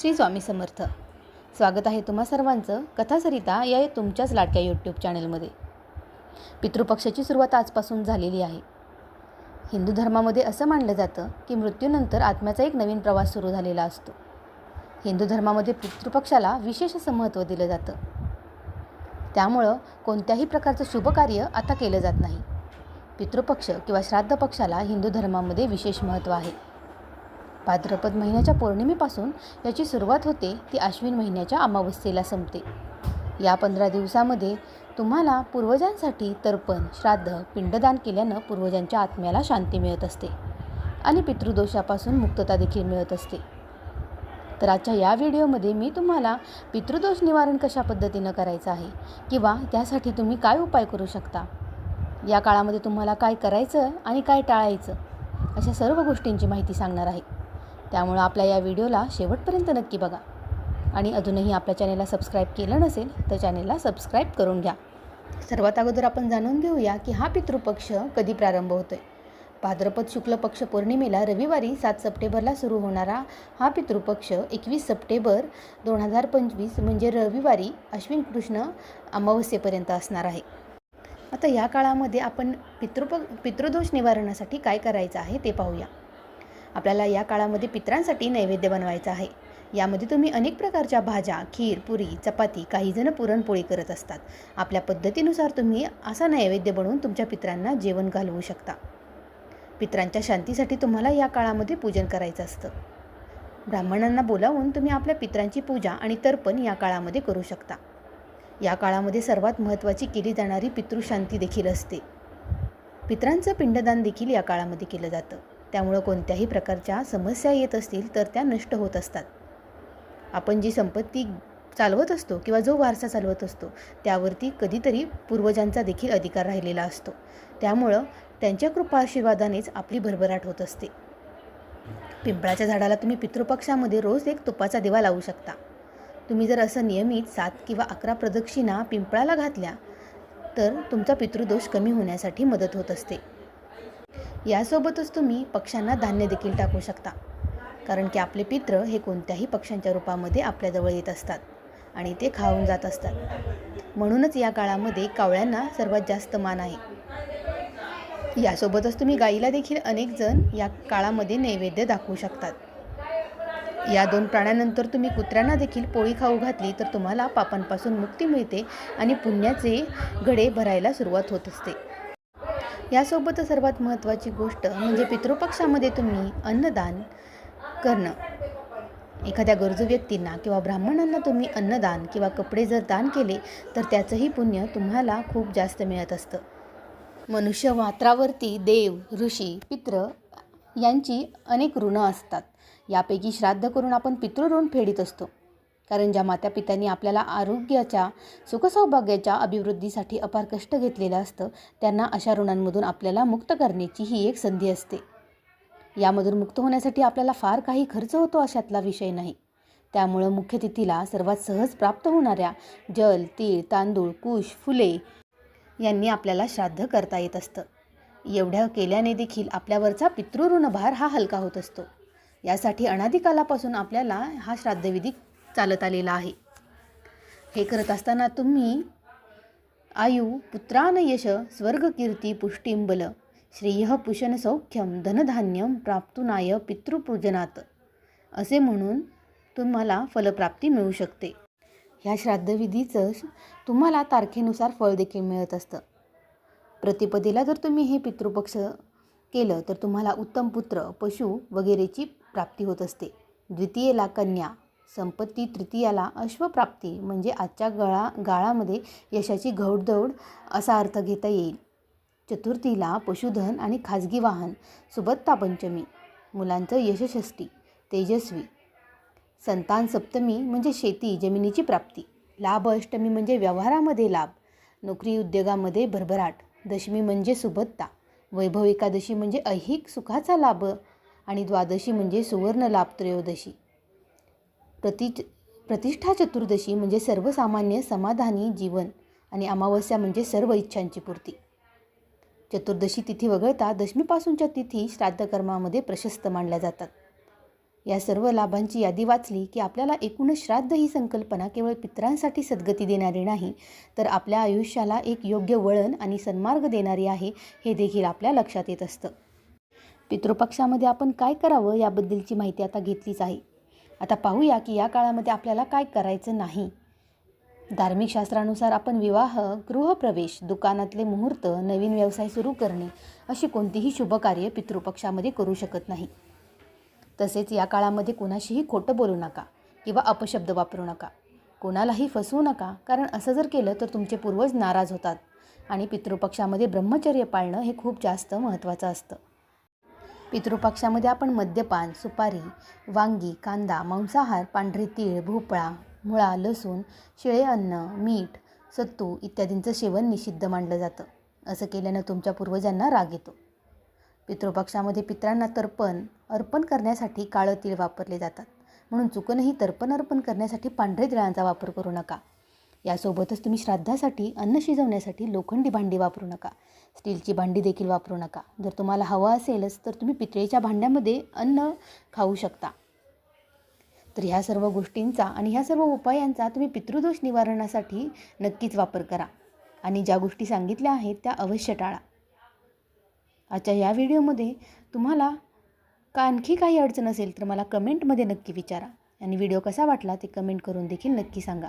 श्री स्वामी समर्थ. स्वागत आहे तुम्हा सर्वांचं कथासरिता या तुमच्याच लाडक्या यूट्यूब चॅनलमध्ये पितृपक्षाची सुरुवात आजपासून झालेली आहे. हिंदू धर्मामध्ये असं मानलं जातं की मृत्यूनंतर आत्म्याचा एक नवीन प्रवास सुरू झालेला असतो. हिंदू धर्मामध्ये पितृपक्षाला विशेष असं महत्त्व दिलं जातं. त्यामुळं कोणत्याही प्रकारचं शुभकार्य आता केलं जात नाही. पितृपक्ष किंवा श्राद्ध पक्षाला हिंदू धर्मामध्ये विशेष महत्त्व आहे. भाद्रपद महिन्याच्या पौर्णिमेपासून याची सुरुवात होते ती आश्विन महिन्याच्या अमावस्येला संपते. या पंधरा दिवसामध्ये तुम्हाला पूर्वजांसाठी तर्पण श्राद्ध पिंडदान केल्यानं पूर्वजांच्या आत्म्याला शांती मिळत असते आणि पितृदोषापासून मुक्तता देखील मिळत असते. तर आजच्या या व्हिडिओमध्ये मी तुम्हाला पितृदोष निवारण कशा पद्धतीनं करायचं आहे किंवा त्यासाठी तुम्ही काय उपाय करू शकता? या काळामध्ये तुम्हाला काय करायचं आणि काय टाळायचं? अशा सर्व गोष्टींची माहिती सांगणार आहे. त्यामुळं आपल्या या व्हिडिओला शेवटपर्यंत नक्की बघा. आणि अजूनही आपल्या चॅनेलला सबस्क्राईब केलं नसेल तर चॅनेलला सबस्क्राईब करून घ्या. सर्वात अगोदर आपण जाणून घेऊया की हा पितृपक्ष कधी प्रारंभ होतो आहे भाद्रपद शुक्ल पक्ष पौर्णिमेला रविवारी सात सप्टेंबरला सुरू होणारा हा पितृपक्ष एकवीस सप्टेंबर दोन हजार पंचवीस म्हणजे रविवारी अश्विन कृष्ण अमावस्येपर्यंत असणार आहे. आता या काळामध्ये आपण पितृप पितृदोष निवारणासाठी काय करायचं आहे ते पाहूया. आपल्याला या काळामध्ये पित्रांसाठी नैवेद्य बनवायचा आहे. यामध्ये तुम्ही अनेक प्रकारच्या भाज्या खीर पुरी चपाती काहीजणं पुरणपोळी करत असतात. आपल्या पद्धतीनुसार तुम्ही असा नैवेद्य बनवून तुमच्या पित्रांना जेवण घालवू शकता. पित्रांच्या शांतीसाठी तुम्हाला या काळामध्ये पूजन करायचं असतं. ब्राह्मणांना बोलावून तुम्ही आपल्या पित्रांची पूजा आणि तर्पण या काळामध्ये करू शकता. या काळामध्ये सर्वात महत्त्वाची केली जाणारी पितृशांती देखील असते. पित्रांचं पिंडदान देखील या काळामध्ये केलं जातं. त्यामुळं कोणत्याही प्रकारच्या समस्या येत असतील तर त्या नष्ट होत असतात. आपण जी संपत्ती चालवत असतो किंवा जो वारसा चालवत असतो त्यावरती कधीतरी पूर्वजांचा देखील अधिकार राहिलेला असतो. त्यामुळं त्यांच्या कृपा आशीर्वादानेच आपली भरभराट होत असते. पिंपळाच्या झाडाला तुम्ही पितृपक्षामध्ये रोज एक तुपाचा दिवा लावू शकता. तुम्ही जर असं नियमित सात किंवा अकरा प्रदक्षिणा पिंपळाला घातल्या तर तुमचा पितृदोष कमी होण्यासाठी मदत होत असते. यासोबतच तुम्ही पक्ष्यांना धान्य देखील टाकू शकता. कारण की आपले पित्र हे कोणत्याही पक्ष्यांच्या रूपामध्ये आपल्याजवळ येत असतात आणि ते खाऊन जात असतात. म्हणूनच या काळामध्ये कावळ्यांना सर्वात जास्त मान आहे. यासोबतच तुम्ही गाईला देखील अनेक जण या काळामध्ये नैवेद्य दाखवू शकतात. या दोन प्राण्यांनंतर तुम्ही कुत्र्यांना देखील पोळी खाऊ घातली तर तुम्हाला पापांपासून मुक्ती मिळते आणि पुण्याचे गडे भरायला सुरुवात होत असते. यासोबत सर्वात महत्त्वाची गोष्ट म्हणजे पितृपक्षामध्ये तुम्ही अन्नदान करणं. एखाद्या गरजू व्यक्तींना किंवा ब्राह्मणांना तुम्ही अन्नदान किंवा कपडे जर दान केले तर त्याचंही पुण्य तुम्हाला खूप जास्त मिळत असतं. मनुष्य मात्रावरती देव ऋषी पित्र यांची अनेक ऋणं असतात. यापैकी श्राद्ध करून आपण पितृऋण फेडीत असतो. कारण ज्या माता पित्यांनी आपल्याला आरोग्याच्या सुखसौभाग्याच्या अभिवृद्धीसाठी अपार कष्ट घेतलेलं असतं त्यांना अशा ऋणांमधून आपल्याला मुक्त करण्याची ही एक संधी असते. यामधून मुक्त होण्यासाठी आपल्याला फार काही खर्च होतो अशातला विषय नाही. त्यामुळं मुख्य तिथीला सर्वात सहज प्राप्त होणाऱ्या जल तीळ तांदूळ कुश फुले यांनी आपल्याला श्राद्ध करता येत असतं. एवढ्या केल्याने देखील आपल्यावरचा पितृऋणभार हा हलका होत असतो. यासाठी अनादिकालापासून आपल्याला हा श्राद्धविधी चालत आलेला आहे. हे करत असताना तुम्ही आयु पुत्रान यश स्वर्गकीर्ती पुष्टिंबल श्रेय पुषण सौख्यम धनधान्यम प्राप्तुनाय पितृपूजनात. असे म्हणून तुम्हाला फलप्राप्ती मिळू शकते. ह्या श्राद्धविधीचं तुम्हाला तारखेनुसार फळ देखील मिळत असतं. प्रतिपदेला जर तुम्ही हे पितृपक्ष केलं तर तुम्हाला उत्तम पुत्र पशु वगैरेची प्राप्ती होत असते. द्वितीयेला कन्या संपत्ती तृतीयाला अश्वप्राप्ती म्हणजे आजच्या गळा गाळामध्ये यशाची घौडदौड असा अर्थ घेता येईल. चतुर्थीला पशुधन आणि खाजगी वाहन सुबत्ता पंचमी मुलांचं यशषष्ठी तेजस्वी. संतान सप्तमी म्हणजे शेती जमिनीची प्राप्ती. लाभ अष्टमी म्हणजे व्यवहारामध्ये लाभ. नोकरी उद्योगामध्ये भरभराट. दशमी म्हणजे सुबत्ता वैभव एकादशी म्हणजे ऐहिक सुखाचा लाभ. आणि द्वादशी म्हणजे सुवर्ण लाभ त्रयोदशी. प्रति प्रतिष्ठा चतुर्दशी म्हणजे सर्वसामान्य समाधानी जीवन आणि अमावस्या म्हणजे सर्व इच्छांची पूर्ती. चतुर्दशी तिथी वगळता दशमीपासूनच्या तिथी श्राद्धकर्मामध्ये प्रशस्त मानल्या जातात. या सर्व लाभांची यादी वाचली की आपल्याला एकूणच श्राद्ध ही संकल्पना केवळ पितरांसाठी सद्गती देणारी नाही तर आपल्या आयुष्याला एक योग्य वळण आणि सन्मार्ग देणारी आहे हे देखील आपल्या लक्षात येत असतं. पितृपक्षामध्ये आपण काय करावं याबद्दलची माहिती आता घेतलीच आहे. आता पाहूया की या काळामध्ये आपल्याला काय करायचं नाही. धार्मिक शास्त्रानुसार आपण विवाह गृहप्रवेश दुकानातले मुहूर्त नवीन व्यवसाय सुरू करणे अशी कोणतीही शुभकार्य पितृपक्षामध्ये करू शकत नाही. तसेच या काळामध्ये कोणाशीही खोटं बोलू नका किंवा अपशब्द वापरू नका. कोणालाही फसवू नका कारण असं जर केलं तर तुमचे पूर्वज नाराज होतात आणि पितृपक्षामध्ये ब्रह्मचर्य पाळणं हे खूप जास्त महत्त्वाचं असतं. पितृपक्षामध्ये आपण मद्यपान सुपारी वांगी कांदा मांसाहार पांढरे तीळ भोपळा मुळा लसूण शिळे अन्न मीठ सत्तू इत्यादींचं सेवन निषिद्ध मानलं जातं. असं केल्यानं तुमच्या पूर्वजांना राग येतो. पितृपक्षामध्ये पित्रांना तर्पण अर्पण करण्यासाठी काळं तीळ वापरले जातात. म्हणून चुकूनही तर्पण अर्पण करण्यासाठी पांढरे तिळांचा वापर करू नका. यासोबतच तुम्ही श्राद्धासाठी अन्न शिजवण्यासाठी लोखंडी भांडी वापरू नका. स्टीलची भांडी देखील वापरू नका. जर तुम्हाला हवं असेलच तर तुम्ही पितळेच्या भांड्यामध्ये अन्न खाऊ शकता. तर ह्या सर्व गोष्टींचा आणि ह्या सर्व उपायांचा तुम्ही पितृदोष निवारणासाठी नक्कीच वापर करा. आणि ज्या गोष्टी सांगितल्या आहेत त्या अवश्य टाळा. आजच्या या व्हिडिओमध्ये तुम्हाला का आणखी काही अडचण असेल तर मला कमेंटमध्ये नक्की विचारा. आणि व्हिडिओ कसा वाटला ते कमेंट करून देखील नक्की सांगा.